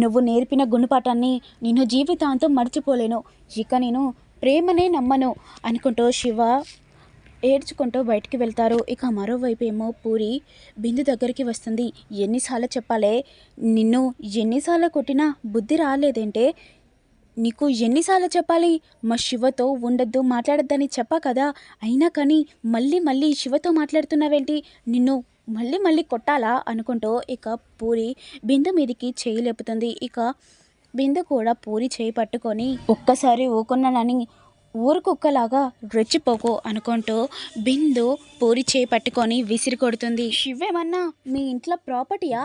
నువ్వు నేర్పిన గుణపాఠాన్ని నేను జీవితాంతం మర్చిపోలేను. ఇక నేను ప్రేమనే నమ్మను అనుకుంటూ శివ ఏడ్చుకుంటూ బయటికి వెళ్తారు. ఇక మరోవైపు ఏమో పూరి బిందు దగ్గరికి వస్తుంది. ఎన్నిసార్లు చెప్పాలే? నిన్ను ఎన్నిసార్లు కొట్టినా బుద్ధి రాలేదంటే నీకు ఎన్నిసార్లు చెప్పాలి? మా శివతో ఉండొద్దు మాట్లాడొద్దని చెప్పా కదా. అయినా కానీ మళ్ళీ మళ్ళీ శివతో మాట్లాడుతున్నావేంటి? నిన్ను మళ్ళీ మళ్ళీ కొట్టాలా అనుకుంటూ ఇక పూరి బిందు మీదికి చేయి లేపుతుంది. ఇక బిందు కూడా పూరి చేయి పట్టుకొని ఒక్కసారి ఊకున్నానని ఊరుకుక్కలాగా రెచ్చిపోకు అనుకుంటూ బిందు పూరి చేయి పట్టుకొని విసిరి కొడుతుంది. శివేమన్నా మీ ఇంట్లో ప్రాపర్టీయా?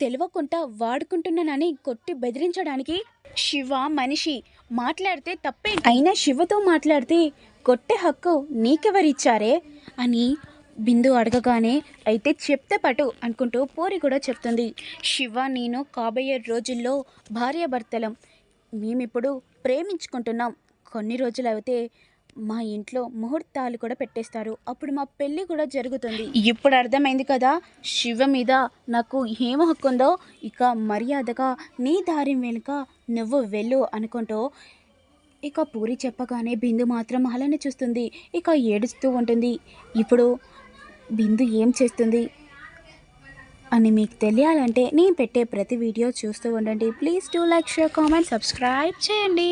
తెలియకుండా వాడుకుంటున్నానని కొట్టి బెదిరించడానికి? శివ మనిషి మాట్లాడితే తప్పే అయినా శివతో మాట్లాడితే కొట్టే హక్కు నీకెవరిచ్చారే? అని బిందు అడగగానే అయితే చెప్తే పటు అనుకుంటూ పూరి కూడా చెప్తుంది. శివ నేను కాబోయే రోజుల్లో భార్యాభర్తలం. మేమిప్పుడు ప్రేమించుకుంటున్నాం. కొన్ని రోజులు అయితే మా ఇంట్లో ముహూర్తాలు కూడా పెట్టేస్తారు. అప్పుడు మా పెళ్ళి కూడా జరుగుతుంది. ఇప్పుడు అర్థమైంది కదా శివ మీద నాకు ఏం హక్కు ఉందో? ఇక మర్యాదగా నీ దారి వెనుక నువ్వు వెళ్ళు అనుకుంటూ ఇక పూరి చెప్పగానే బిందు మాత్రం అలానే చూస్తుంది. ఇక ఏడుస్తూ ఉంటుంది. ఇప్పుడు బిందు ఏం చేస్తుంది అని మీకు తెలియాలంటే నేను పెట్టే ప్రతి వీడియో చూస్తూ ఉండండి. Please do like share comment subscribe చేయండి.